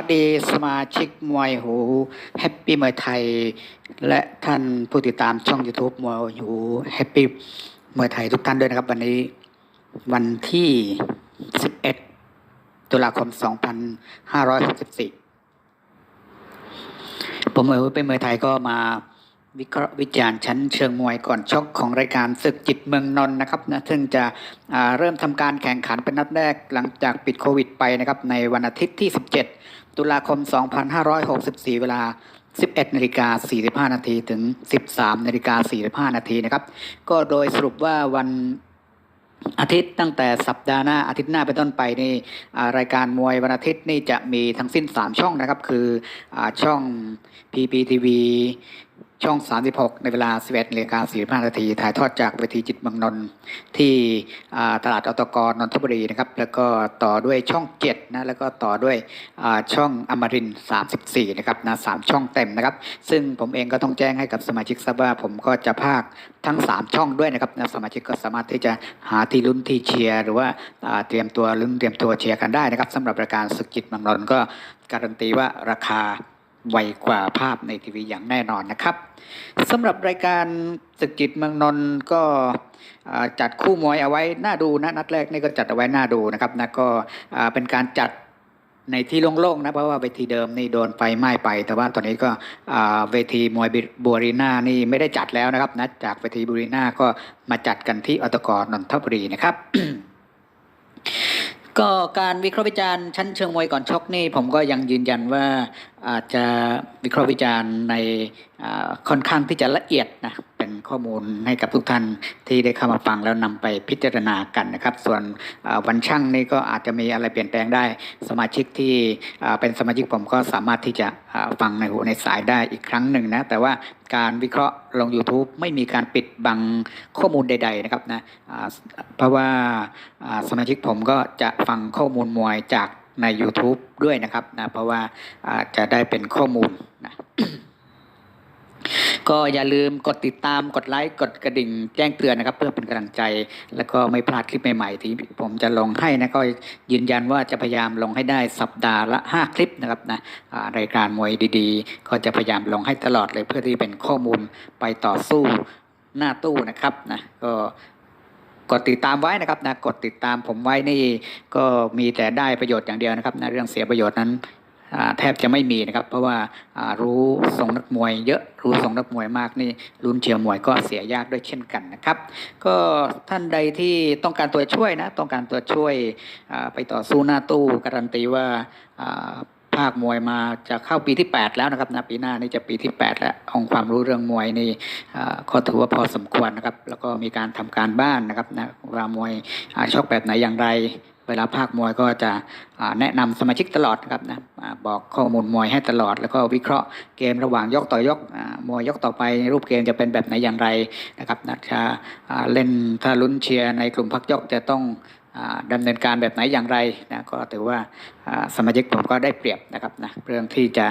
สวัสดีสมาชิกมวยหูแฮปปี้มวยไทย และท่านผู้ติดตามช่อง YouTube มวยหูแฮปปี้มวยไทยทุกท่านด้วยนะครับ วันนี้วันที่ 11 ตุลาคม 2564ผมมวยหูเป็นมวยไทยก็มาวิเคราะห์วิจารณ์ชั้นเชิงมวยก่อนชกของรายการศึกจิตเมืองนนท์นะครับนะซึ่งจะเริ่มทำการแข่งขันเป็นนัดแรกหลังจากปิดโควิดไปนะครับในวันอาทิตย์ที่ 17 ตุลาคม 2564 เวลา 11นาฬิกา45 นาทีถึง 13นาฬิกา45 นาทีนะครับ ก็โดยสรุปว่าวันอาทิตย์ตั้งแต่สัปดาห์หน้าอาทิตย์หน้าเป็นต้นไปนี่รายการมวยวันอาทิตย์นี่จะมีทั้งสิ้น 3 ช่องนะครับ คืออช่อง PPTV ช่อง 36 ในเวลา 11นาฬิกา45นาที ถ่ายทอดจากเวทีจิตเมืองนนท์ที่ตลาดอตกรนนทบุรีนะครับ แล้วก็ต่อด้วยช่อง 7 นะ แล้วก็ต่อด้วยช่องอมริน 34 นะครับนะสช่องเต็มนะครับ ซึ่งผมเองก็ต้องแจ้งให้กับสมาชิกทราบว่าผมก็จะพากทั้ง 3 ช่องด้วยนะครับนะสมาชิกก็สามารถที่จะหาที่ลุ้นที่เชียร์หรือว่าเตรียมตัวลุ้นเตรียมตัวเชียร์กันได้นะครับสำหรับรายการศึกจิตเมืองนน์ก็การันตีว่าราคา ไวกว่าภาพในทีวีอย่างแน่นอนนะครับสำหรับรายการศึกจิตเมืองนนท์ก็จัดคู่มวยเอาไว้น่าดูนะนัดแรกนี่ก็จัดเอาไว้น่าดูนะครับนะก็เป็นการจัดในที่โล่งๆนะเพราะว่าเวทีเดิมนี่โดนไฟไหม้ไป แต่ว่าตอนนี้ก็เวทีมวยบัวรีนานี่ไม่ได้จัดแล้วนะครับนะจากเวทีบูรีนาก็มาจัดกันที่อตกรนนทบุรีนะครับก็การวิเคราะห์วิจารณ์ชั้นเชิงมวยก่อนชกนี่ผมก็ยังยืนยันว่า อาจจะวิเคราะห์วิจารณ์ในค่อนข้างที่จะละเอียดนะเป็นข้อมูลให้กับทุกท่านที่ได้เข้ามาฟังแล้วนำไปพิจารณากันนะครับ ส่วนวันช่างนี่ก็อาจจะมีอะไรเปลี่ยนแปลงได้ สมาชิกที่เป็นสมาชิกผมก็สามารถที่จะฟังในหูในสายได้อีกครั้งหนึ่งนะแต่ว่าการวิเคราะห์ลง YouTube ไม่มีการปิดบังข้อมูลใด ๆ นะครับนะเพราะว่าสมาชิกผมก็จะฟังข้อมูลมวยจากใน YouTube ด้วยนะครับนะเพราะว่าจะได้เป็นข้อมูลนะก็อย่าลืมกดติดตามกดไลค์กดกระดิ่งแจ้งเตือนนะครับ เพื่อเป็นกำลังใจ แล้วก็ไม่พลาดคลิปใหม่ๆ ที่ผมจะลงให้นะก็ยืนยันว่าจะพยายามลงให้ได้สัปดาห์ละ 5 คลิปนะครับนะรายการมวยดีๆ ก็จะพยายามลงให้ตลอดเลยเพื่อที่เป็นข้อมูลไปต่อสู้หน้าตู้นะครับนะก็ กดติดตามไว้นะครับนะกดติดตามผมไว้นี่ก็มีแต่ได้ประโยชน์อย่างเดียวนะครับนะเรื่องเสียประโยชน์นั้นแทบจะไม่มีนะครับ เพราะว่ารู้ทรงนักมวยเยอะรู้ทรงนักมวยมากนี่ลุ้นเชียร์มวยก็เสียยากด้วยเช่นกันนะครับ ก็ท่านใดที่ต้องการตัวช่วยนะ ต้องการตัวช่วยไปต่อสู้หน้าตู้การันตีว่า ภาคมวยมาจะเข้าปีที่ 8 แล้วนะครับนะปีหน้านี่จะปีที่ 8 แล้วองความรู้เรื่องมวยนี่ก็ถือว่าพอสมควรนะครับ แล้วก็มีการทำการบ้านนะครับนะเวลามวยอ่าชกแบบไหนอย่างไรเวลาภาคมวยก็จะแนะนำสมาชิกตลอดนะครับนะบอกข้อมูลมวยให้ตลอด แล้วก็วิเคราะห์เกมระหว่างยกต่อยกมวยยกต่อไปรูปเกมจะเป็นแบบไหนอย่างไรนะครับนะจะเล่นถ้าลุ้นเชียร์ในกลุ่มพักยกจะต้อง ดำเนินการแบบไหนอย่างไรนะก็ถือว่าสมาชิกผมก็ได้เปรียบนะครับนะเรื่องที่จะ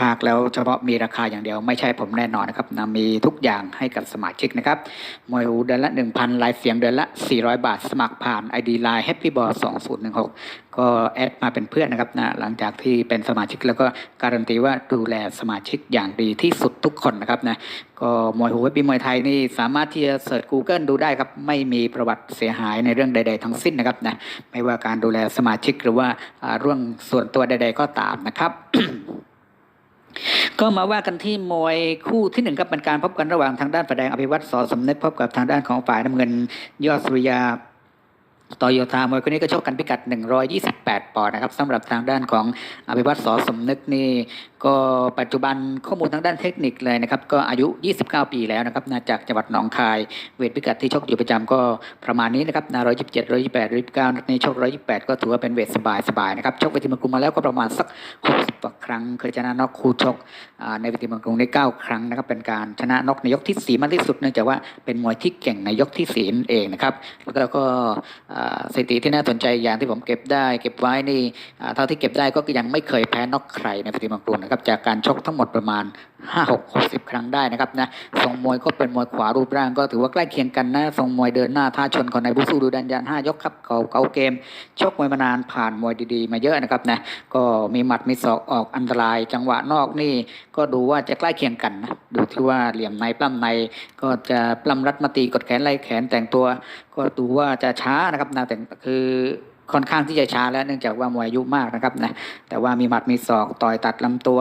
ภาคแล้วเฉพาะมีราคาอย่างเดียวไม่ใช่ผมแน่นอนนะครับนะมีทุกอย่างให้กับสมาชิกนะครับมวยหูเดือนละ 1,000ลายเสียงเดือนละ 400 บาท สมัครผ่าน ID Line Happy Ball 2016 ก็แอดมาเป็นเพื่อนนะครับนะหลังจากที่เป็นสมาชิกแล้วก็การันตีว่าดูแลสมาชิกอย่างดีที่สุดทุกคนนะครับนะก็มวยหูเว็บมวยไทยนี่สามารถที่จะเสิร์ช Google ดูได้ครับ ไม่มีประวัติเสียหายในเรื่องใด ๆ ทั้งสิ้นนะครับนะไม่ว่าการดูแลสมาชิกหรือว่าอ่าเรื่องส่วนตัวใด ๆ ก็ตามนะครับ ก็มาว่ากันที่มวยคู่ที่หนึ่งครับเป็นการพบกันระหว่างทางด้านฝ่ายแดงอภิวัตสอสมนึกพบกับทางด้านของฝ่ายน้ำเงินยอดสุริยา ต่อโยธามวยคนนี้ก็ชกกันพิกัด 128 ปอนด์นะครับสำหรับทางด้านของอภิวัตสอสมนึกนี่ก็ปัจจุบันข้อมูลทางด้านเทคนิคเลยนะครับก็อายุ 29 ปีแล้วนะครับนะจากจังหวัดหนองคาย เวทพิกัดที่ชกอยู่ประจำก็ประมาณนี้นะครับนะ127 128 129นัดนี้ชก 128 ก็ถือว่าเป็นเวทสบายๆนะครับชกเวทีเมืองกรุงมาแล้วก็ประมาณสัก 60กว่าครั้ง เคยชนะน็อกคู่ชกในเวทีเมืองกรุงได้ 9 ครั้งนะครับเป็นการชนะน็อกในยกที่4มากที่สุดเนื่องจากว่าเป็นมวยที่เก่งในยกที่4นั่นเองนะครับแล้วก็สถิติที่น่าสนใจอย่างที่ผมเก็บได้ เก็บไว้นี่เท่าที่เก็บได้ก็ยังไม่เคยแพ้น็อกใครในเวทีเมืองกรุนะครับจากการชกทั้งหมดประมาณ ห้าหกหกสิบครั้งได้นะครับนะทรงมวยก็เป็นมวยขวารูปร่างก็ถือว่าใกล้เคียงกันนะทรงมวยเดินหน้าท้าชนของนายบุสู้ดูดันยันห้ายกครับเขาเกาเกม ชกมวยมานานผ่านมวยดีๆ มาเยอะนะครับนะก็มีหมัดมีศอกออกอันตราย จังหวะนอกนี่ก็ดูว่าจะใกล้เคียงกันนะดูที่ว่าเหลี่ยมในปล้ำใน ก็จะปล้ำรัดมาตีกดแขนไล่แขนแต่งตัว ก็ดูว่าจะช้านะครับนะแต่คือค่อนข้างที่จะช้าแล้วเนื่องจากว่ามวยอายุมากนะครับนะแต่ว่ามีหมัดมีศอกต่อยตัดลำตัว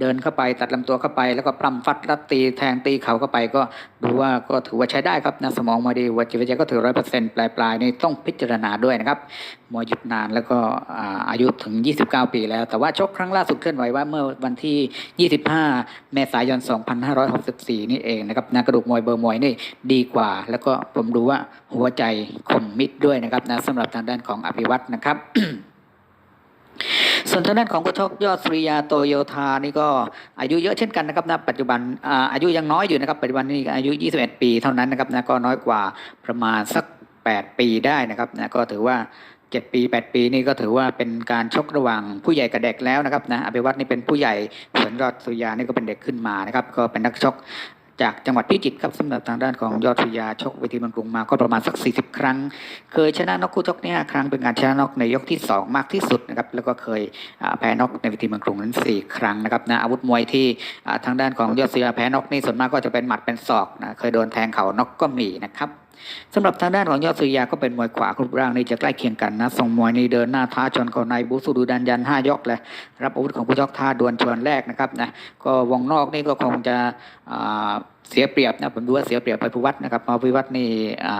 เดินเข้าไปตัดลำตัวเข้าไป แล้วก็ปล้ำฟัดรัดตีแทงตีเข่าเข้าไป ก็ดูว่าก็ถือว่าใช้ได้ครับนะสมองมาดีหัวจิวิทยาก็ถือร้อยเปอร์เซ็นต์ปลายปลายๆนี่ต้องพิจารณาด้วยนะครับมวยหยุดนานแล้วก็อาอายุถึง 29 ปีแล้ว แต่ว่าชกครั้งล่าสุดเคลื่อนไหวว่าเมื่อวันที่ 25 เมษายน 2564 นี่เองนะครับนะกระดูกมวยเบอร์มวยนี่ดีกว่า แล้วก็ผมดูว่าหัวใจคมมิดด้วยนะครับนะสำหรับทางด้านของอภิวัตนะครับ ส่วนทางด้านของกุชกยอดสุริยาโตโยธานี่ก็อายุเยอะเช่นกันนะครับนะปัจจุบันอายุยังน้อยอยู่นะครับปัจจุบันนี่อายุ 21 ปีเท่านั้นนะครับนะก็น้อยกว่าประมาณสัก 8 ปีได้นะครับนะก็ถือว่า7 ปี 8 ปีนี่ก็ถือว่าเป็นการชกระหว่างผู้ใหญ่กับเด็กแล้วนะครับนะอภิวัตนี่เป็นผู้ใหญ่ส่วนยอดสุริยานี่ก็เป็นเด็กขึ้นมานะครับ ก็เป็นนักชก จากจังหวัดพิจิตรครับสำหรับทางด้านของยอดสุริยาชกเวทีเมืองกรุงมาก็ประมาณสัก 40 ครั้ง เคยชนะนกคู่ชกเนี่ยครั้งเป็นการชนะนกในยกที่ 2 มากที่สุดนะครับแล้วก็เคยแพ้นกในเวทีเมืองกรุงนั้น 4 ครั้งนะครับนะอาวุธมวยที่ทางด้านของยอดสุริยาแพ้นกนี่ส่วนมากก็จะเป็นหมัดเป็นศอกนะเคยโดนแทงเข่านกก็มีนะครับ สำหรับทางด้านของยอดสุริยาก็เป็นมวยขวารูปร่างนี่จะใกล้เคียงกันนะส่งมวยนี่เดินหน้าท้าชนเขาในบูสุดูดันยันห้ายกเลยรับอาวุธของผู้ชกท่าดวลชวนแรกนะครับนะก็วงนอกนี่ก็คงจะอ่า เสียเปรียบนะผมดูว่าเสียเปรียบไปพิวัตนะครับเพราะพิวัตนี่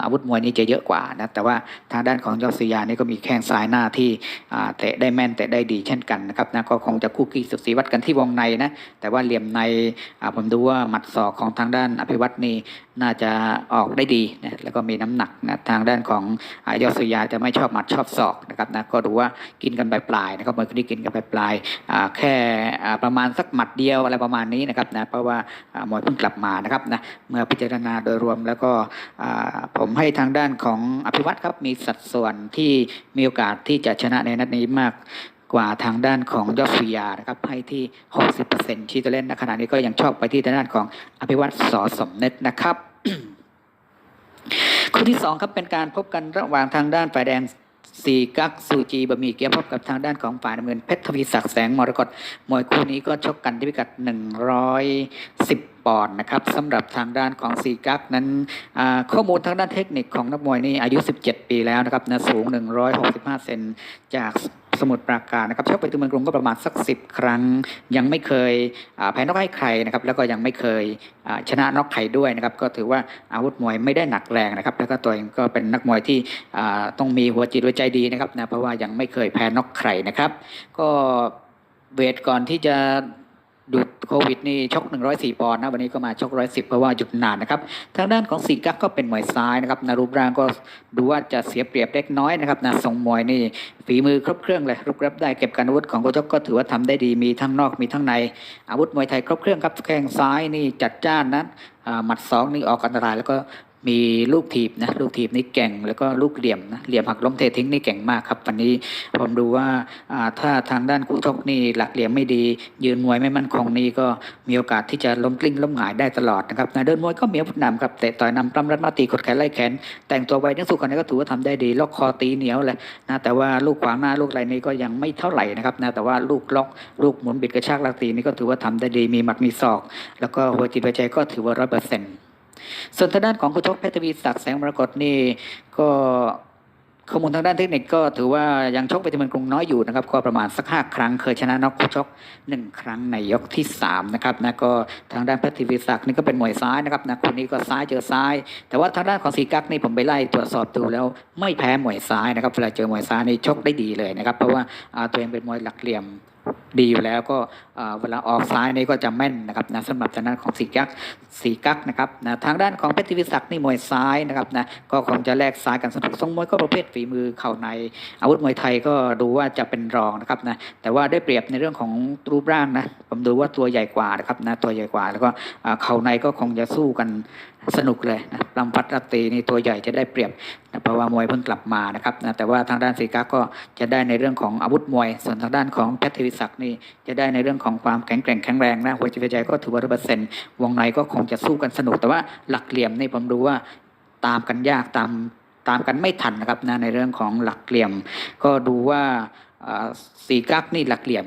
อาวุธมวยนี่จะเยอะกว่านะแต่ว่าทางด้านของยอดสุยานี่ก็มีแข้งซ้ายหน้าที่เตะได้แม่นเตะได้ดีเช่นกันนะครับนะก็คงจะคู่ขี้สุดสีวัดกันที่วงในนะแต่ว่าเหลี่ยมในผมดูว่าหมัดศอกของทางด้านอภิวัตนี่น่าจะออกได้ดีนะแล้วก็มีน้ำหนักนะทางด้านของยอดสุยาจะไม่ชอบหมัดชอบศอกนะครับนะก็ดูว่ากินกันปลายๆนะครับมวยคนนี้กินกันปลายๆอ่าแค่ประมาณสักหมัดเดียวอะไรประมาณนี้นะครับนะเพราะว่าอ่ามวยเพิ่งกลับมานะครับนะเมื่อพิจารณาโดยรวมแล้วก็ผมให้ทางด้านของอภิวัตรครับมีสัดส่วนที่มีโอกาสที่จะชนะในนัดนี้มากกว่าทางด้านของยอดสุริยานะครับให้ที่ 60%ชี้ตัวเล่นณขณะนี้ก็ยังชอบไปที่ทางด้านของอภิวัตรสอสมเนึกนะครับคู่ที่สองครับเป็นการพบกันระหว่างทางด้านฝ่ายแดง สี่กักซูจีบะหมี่เกี๊ยวพบกับทางด้านของฝ่ายน้ำเงินเพชรทวีศักดิ์แสงมรกตมวยคู่นี้ก็ชกกันที่พิกัด 110 ปอนด์นะครับสำหรับทางด้านของสี่กักนั้นข้อมูลทางด้านเทคนิคของนักมวยนี่อายุ 17 ปีแล้วนะครับนะสูง 165 เซนจาก สมุทรปราการนะครับชกไปตัวเมืองกรุงก็ประมาณสักสิบครั้ง ยังไม่เคยแพ้นอกให้ใครนะครับแล้วก็ยังไม่เคยชนะนอกใครด้วยนะครับก็ถือว่าอาวุธมวยไม่ได้หนักแรงนะครับแล้วก็ตัวเองก็เป็นนักมวยที่ต้องมีหัวจิตหัวใจดีนะครับนะเพราะว่ายังไม่เคยแพ้นอกใครนะครับ ก็เวทก่อนที่จะ ดูโควิดนี่ชก 104 ปอนด์นะวันนี้ก็มาชก 110 เพราะว่าหยุดนานนะครับ ทางด้านของสีกักก็เป็นมวยซ้ายนะครับนารูปร่างก็ดูว่าจะเสียเปรียบเล็กน้อยนะครับนะทรงมวยนี่ฝีมือครบเครื่องเลยรุกรับได้เก็บการอาวุธของโกชกก็ถือว่าทำได้ดีมีทั้งนอกมีทั้งใน อาวุธมวยไทยครบเครื่องครับแข้งซ้ายนี่จัดจ้านนะอ่าหมัดสองนี่ออกอันตรายแล้วก็ มีลูกถีบนะลูกถีบนี่เก่งแล้วก็ลูกเหลี่ยมนะเหลี่ยมหักล้มเททิ้งนี่เก่งมากครับ วันนี้ผมดูว่าถ้าทางด้านคู่ชกนี่หลักเหลี่ยมไม่ดี ยืนมวยไม่มั่นคงนี่ก็มีโอกาสที่จะล้มกลิ้งล้มหงายได้ตลอดนะครับนะเดินมวยก็มีอาวุธนำครับเตะต่อยนำปล้ำรัดมาตีกดแขนไล่แขน แต่งตัวไวนักสู้คนนี้ก็ถือว่าทำได้ดีล็อกคอตีเหนียวเลยนะแต่ว่าลูกขวางหน้าลูกอะไรนี่ก็ยังไม่เท่าไหร่นะครับนะแต่ว่าลูกล็อกลูกหมุนบิดกระชากลักตีนี่ก็ถือว่าทำได้ดีมีหมัดมีศอก แล้วก็หัวจิตหัวใจก็ถือว่าร้อยเปอร์เซ็นต์ ส่วนทางด้านของคุณชกเพชรทวีศักดิ์แสงมรกตนี่ก็ข้อมูลทางด้านเทคนิคก็ถือว่ายังชกไปที่เมืองกรุงน้อยอยู่นะครับ ก็ประมาณสักห้าครั้งเคยชนะน็อกคู่ชกหนึ่งครั้งในยกที่สามนะครับนะก็ทางด้านเพชรทวีศักดิ์นี่ก็เป็นมวยซ้ายนะครับนะคนนี้ก็ซ้ายเจอซ้าย แต่ว่าทางด้านของสีกักนี่ผมไปไล่ตรวจสอบดูแล้วไม่แพ้มวยซ้ายนะครับเวลาเจอมวยซ้ายนี่ชกได้ดีเลยนะครับ เพราะว่าตัวเองเป็นมวยหลักเหลี่ยมดีอยู่แล้วก็เวลาออกซ้ายนี่ก็จะแม่นนะครับนะสำหรับทางด้านของสีกักสีกักนะครับนะทางด้านของเพชรทวีศักดิ์นี่มวยซ้ายนะครับนะก็คงจะแลกซ้ายกันสนุกทรงมวยก็ประเภทฝีมือเข่าใน อาวุธมวยไทยก็ดูว่าจะเป็นรองนะครับนะแต่ว่าได้เปรียบในเรื่องของรูปร่างนะผมดูว่าตัวใหญ่กว่านะครับนะตัวใหญ่กว่าแล้วก็เข่าในก็คงจะสู้กันสนุกเลยนะลำพัดรัตตีนี่ตัวใหญ่จะได้เปรียบนะเพราะว่ามวยเพิ่งกลับมานะครับนะแต่ว่าทางด้านสีกาก็จะได้ในเรื่องของอาวุธมวย ส่วนทางด้านของเพชรทวิศักดิ์นี่จะได้ในเรื่องของความแข็งแกร่งแข็งแรงนะหัวจิตหัวใจก็ถือว่าร้อยเปอร์เซ็นต์วงในก็คงจะสู้กันสนุก แต่ว่าหลักเหลี่ยมนี่ผมดูว่าตามกันยากตามตามกันไม่ทันนะครับนะในเรื่องของหลักเหลี่ยม ก็ดูว่าสีกักนี่หลักเหลี่ยม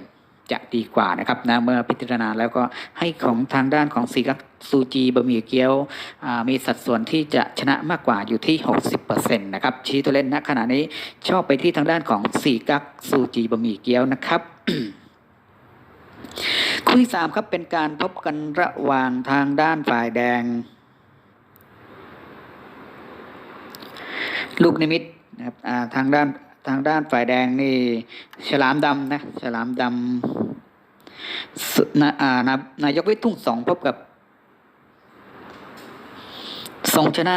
จะดีกว่านะครับนะเมื่อพิจารณาแล้วก็ให้ของทางด้านของสีกักซูจีบะหมี่เกี๊ยวมีสัดส่วนที่จะชนะมากกว่าอยู่ที่ 60%นะครับชี้ตัวเล่นณขณะนี้ชอบไปที่ทางด้านของสีกักซูจีบะหมี่เกี๊ยวนะครับ คู่ที่สามครับเป็นการพบกันระหว่างทางด้านฝ่ายแดง ลูกนิมิตนะครับอ่าทางด้านทางด้านฝ่ายแดงนี่ฉลามดำนะฉลามดำนะอ่านานายกวิทย์ทุ่งสองพบกับทรงชนะ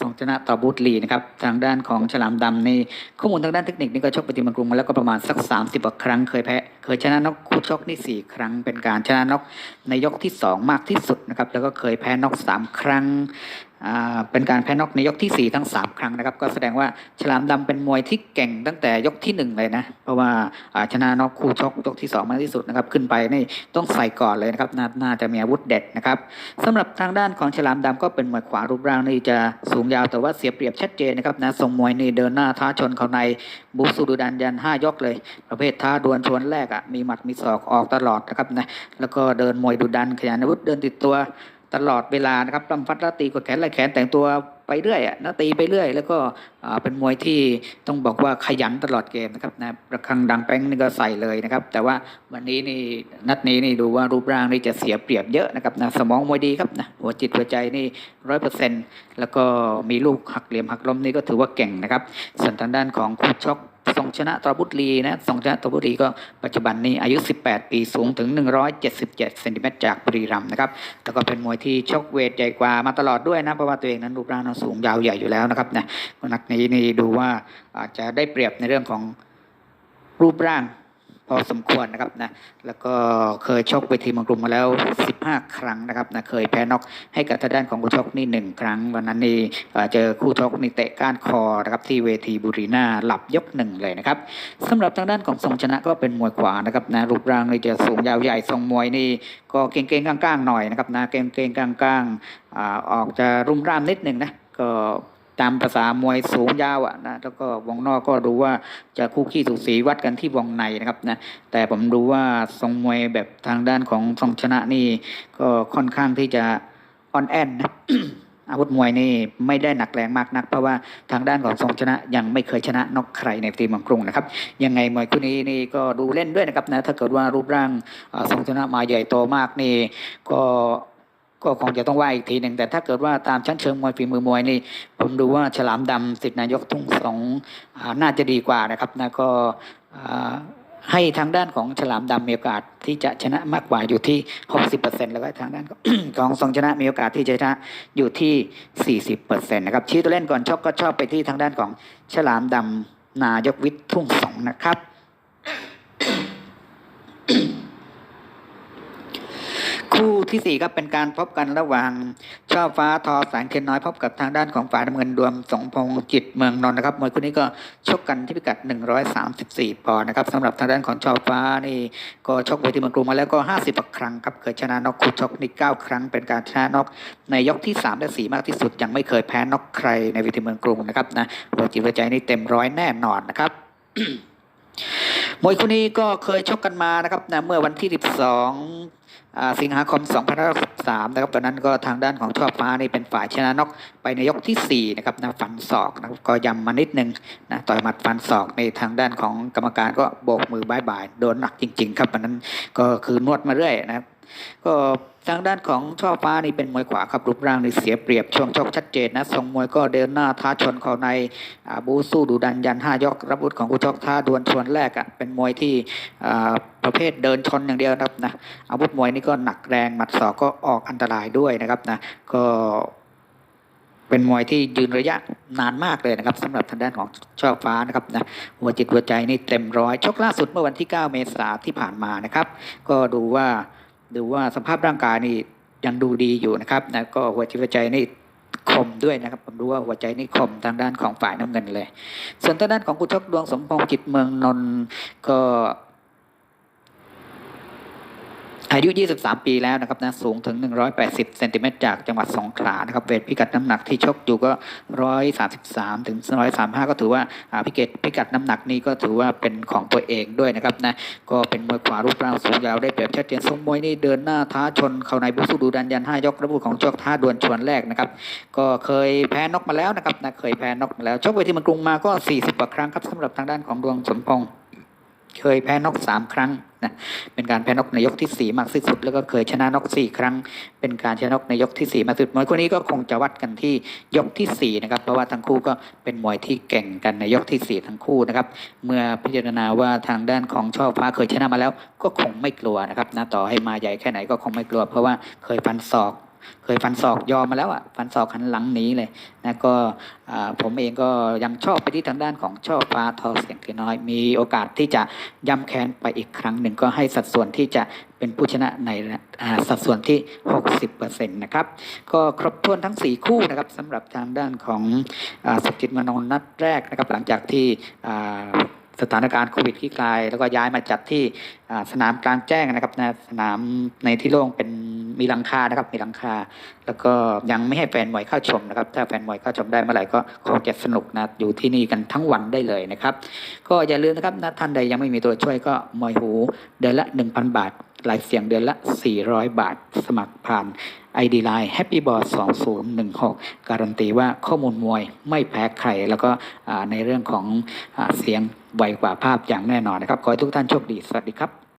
ทรงชนะต่อบูตลีนะครับทางด้านของฉลามดำในข้อมูลทางด้านเทคนิคนี่ก็ชกปฏิมากรุงมาแล้วก็ประมาณสัก 30กว่าครั้งเคยแพ้เคยชนะนกคู่ชกนี่สี่ครั้งเป็นการชนะนกในยกที่สองมากที่สุดนะครับแล้วก็เคยแพ้นกสามครั้งเป็นการแพ้นกในยกที่สี่ทั้งสามครั้งนะครับ ก็แสดงว่าฉลามดำเป็นมวยที่เก่งตั้งแต่ยกที่หนึ่งเลยนะ เพราะว่าชนะนกคู่ชกยกที่สองมากที่สุดนะครับ ขึ้นไปนี่ต้องใส่ก่อนเลยนะครับนน่าจะมีอาวุธเด็ดนะครับสำหรับทางด้านของฉลามดำก็เป็นมวยขวารูปร่างนี่จะสูงยาวแต่ว่าเสียเปรียบชัดเจนนะครับนะทรงมวยนี่เดินหน้าท้าชนเขาในบูสูดุดันยันห้ายกเลย ประเภทท้าดวลชวนแรกอะมีหมัดมีศอกออกตลอดนะครับนะแล้วก็เดินมวยดุดันขยันอาวุธเดินติดตัว ตลอดเวลานะครับลำฟัดละตีกดแขนล่แขนแต่งตัวไปเรื่อยอะนะตีไปเรื่อย แล้วก็เป็นมวยที่ต้องบอกว่าขยันตลอดเกมนะครับนะประคังดังแป้งนี่ก็ใส่เลยนะครับ แต่ว่าวันนี้นี่นัดนี้นี่ดูว่ารูปร่างนี่จะเสียเปรียบเยอะนะครับนะสมองมวยดีครับนะหัวจิตหัวใจนี่ร้อยเปอร์เซ็นต์แล้วก็มีลูกหักเหลี่ยมหักล้มนี่ก็ถือว่าเก่งนะครับส่วนทางด้านของคู่ชก ทรงชนะตรบุตรีนะทรงชนะตรบุตรีก็ปัจจุบันนี้อายุ 18 ปีสูงถึง 177เซนติเมตรจากบุรีรัมย์นะครับแล้วก็เป็นมวยที่ชกเวทใหญ่กว่ามาตลอดด้วยนะเพราะว่าตัวเองนั้นรูปร่างนั้นสูงยาวใหญ่อยู่แล้วนะครับนะนักนี้นี่ดูว่าอาจจะได้เปรียบในเรื่องของรูปร่าง พอสมควรนะครับนะแล้วก็เคยชกเวทีมังกรุงมาแล้ว 15 ครั้งนะครับนะเคยแพ้น็อกให้กับทางด้านของคู่ชกนี่หนึ่งครั้ง วันนั้นนี่เจอคู่ชกนี่เตะก้านคอนะครับที่เวทีบุรีนาหลับยกหนึ่งเลยนะครับสำหรับทางด้านของทรงชนะก็เป็นมวยขวานะครับนะรูปร่างนี่จะสูงยาวใหญ่ทรงมวยนี่ก็เก่งๆก้างๆหน่อยนะครับนะเก่งๆก้างๆอ่าออกจะรุ่มร่ามนิดหนึ่งนะก็ ตามภาษามวยสูงยาวอะนะแล้วก็วงนอกก็ดูว่าจะคู่ขี้สูสีวัดกันที่วงในนะครับนะแต่ผมดูว่าทรงมวยแบบทางด้านของทรงชนะนี่ ก็ค่อนข้างที่จะอ่อนแอนะอาวุธมวยนี่ไม่ได้หนักแรงมากนัก เพราะว่าทางด้านของทรงชนะยังไม่เคยชนะนอกใครในทีมเมืองกรุงนะครับ ยังไงมวยคู่นี้นี่ก็ดูเล่นด้วยนะครับนะถ้าเกิดว่ารูปร่างทรงชนะมาใหญ่โตมากนี่ก็ ก็คงจะต้องว่าอีกทีหนึ่งแต่ถ้าเกิดว่าตามชั้นเชิงมวยฝีมือมวยนี่ ผมดูว่าฉลามดำสิทธินายกทุ่งสองอน่าจะดีกว่านะครับนะก็ให้ทางด้านของฉลามดำมีโอกาสที่จะชนะมากกว่าอยู่ที่ 60%แล้วก็ทางด้านของของทรงชนะมีโอกาสที่จะชนะอยู่ที่ 40%นะครับชี้ตัวเล่นก่อนชกก็ชอบไปที่ทางด้านของฉลามดำนายกวิทย์ทุ่งสองนะครับ คู่ ที่สี่ครับเป็นการพบกันระหว่างช่อฟ้าทอแสงเทียนน้อยพบกับทางด้านของฝ่ายน้ำเงินดวมสงพงจิตเมืองนนท์นะครับมวยคู่นี้ก็ชกกันที่พิกัด 134 ปอนด์นะครับสำหรับทางด้านของช่อฟ้านี่ก็ชกเวทีเมืองกรุงมาแล้วก็ 50กว่าครั้งครับเคยชนะน็อกคู่ชกนี่9ครั้ง เป็นการชนะน็อกในยกที่ 3 และ 4 มากที่สุด ยังไม่เคยแพ้น็อกใครในเวทีเมืองกรุงนะครับนะหัวจิตหัวใจนี่เต็มร้อยแน่นอนนะครับ มวยคู่นี้ก็เคยชกกันมานะครับนะเมื่อวันที่ 12 สิงหาคม 2563 นะครับตอนนั้นก็ทางด้านของชอฟ้านี่เป็นฝ่ายชนะนอกไปในยกทีสี่4 นะครับนะฟันศอกนะครับก็ยำมานิดนึงนะต่อยหมัดฟันศอกในทางด้านของกรรมการก็โบกมือบายบายโดนหนักจริง ๆ ครับวันนั้นก็คือนวดมาเรื่อยนะครับก็ ทางด้านของช่อฟ้านี่เป็นมวยขวาครับรูปร่างนี่เสียเปรียบช่วงชกชัดเจนนะทรงมวยก็เดินหน้าท้าชนเข้าในาบูสู้ดูดันยันห้ายกรับอาวุธของกูชกท้าดวลชวนแรกอะ่ะเป็นมวยที่ประเภทเดินชนอย่างเดียวนะครับนะอาวุธมวยนี่ก็หนักแรงหมัดศอกก็ออกอันตรายด้วยนะครับนะก็เป็นมวยที่ยืนระยะนานมากเลยนะครับสำหรับทางด้านของช่อฟ้านะครับนะหัวจิตหัวใจนี่เต็มร้อยชกล่าสุดเมื่อวันที่ 9 เมษายนที่ผ่านมานะครับ ก็ดูว่า ดูว่าสภาพร่างกายนี่ยังดูดีอยู่นะครับนะก็หัวจิตหัวใจนี่คมด้วยนะครับ ผมรู้ว่าหัวใจนี่คมทางด้านของฝ่ายน้ำเงินเลย ส่วนทางด้านของกุชกดวงสมพงษ์จิตเมืองนนท์ก็ อายุ 23 ปีแล้วนะครับนะสูงถึง 180 เซนติเมตรจากจังหวัดสงขลานะครับเวทพิกัดน้ำหนักที่ชกอยู่ก็ 133 ถึง 135 ก็ถือว่าพิกัดพิกัดน้ำหนักนี้ก็ถือว่าเป็นของตัวเองด้วยนะครับนะก็เป็นมวยขวารูปร่างสูงยาวได้เปรียบชัดเจนทรงมวยนี่เดินหน้าท้าชนเข้าในบุกสู้ดูดันยัน 5 ยกระบุของจอกท้าดวลชวนแรกนะครับก็เคยแพ้นกมาแล้วนะครับนะเคยแพ้นกมาแล้วชกเวทีมันกรุงมาก็ 40กว่าครั้งครับสำหรับทางด้านของดวงสมพงษ์ เคยแพ้นกสามครั้งนะเป็นการแพ้นกในยกที่สี่มากที่สุด แล้วก็เคยชนะนกสี่ครั้ง เป็นการชนะนกในยกที่สี่มากที่สุดมวยคู่นี้ก็คงจะวัดกันที่ยกที่สี่นะครับ เพราะว่าทั้งคู่ก็เป็นมวยที่เก่งกันในยกที่สี่ทั้งคู่นะครับ เมื่อพิจารณาว่าทางด้านของช่อฟ้าเคยชนะมาแล้ว ก็คงไม่กลัวนะครับนะต่อให้มาใหญ่แค่ไหนก็คงไม่กลัว เพราะว่าเคยฟันศอก เคยฟันศอกยอมมาแล้วอะฟันศอกหันหลังหนีเลยนะก็ผมเองก็ยังชอบไปที่ทางด้านของช่อฟ้าทอเสียงเทีน้อย มีโอกาสที่จะย้ำแค้นไปอีกครั้งหนึ่งก็ให้สัดส่วนที่จะเป็นผู้ชนะในสัดส่วนที่ 60%นะครับ ก็ครบถ้วนทั้ง 4 คู่นะครับสำหรับทางด้านของอสุจิตมานนนัดแรกนะครับ หลังจากที่สถานการณ์โควิดที่คลาย แล้วก็ย้ายมาจัดที่สนามกลางแจ้งนะครับนะสนามในที่โล่งเป็น มีหลังคานะครับ มีหลังคา แล้วก็ยังไม่ให้แฟนมวยเข้าชมนะครับ ถ้าแฟนมวยเข้าชมได้เมื่อไหร่ก็คงจะสนุกนะอยู่ที่นี่กันทั้งวันได้เลยนะครับ ก็อย่าลืมนะครับนะท่านใดยังไม่มีตัวช่วยก็มวยหูเดือนละ 1,000 บาทรายเสียงเดือนละ 400 บาท สมัครผ่าน ID Line Happy b o s 2016 การันตีว่าข้อมูลมวยไม่แพ้ใคร แล้วก็ในเรื่องของอเสียงไวกว่าภาพอย่างแน่นอนนะครับ ขอให้ทุกท่านโชคดี สวัสดีครับ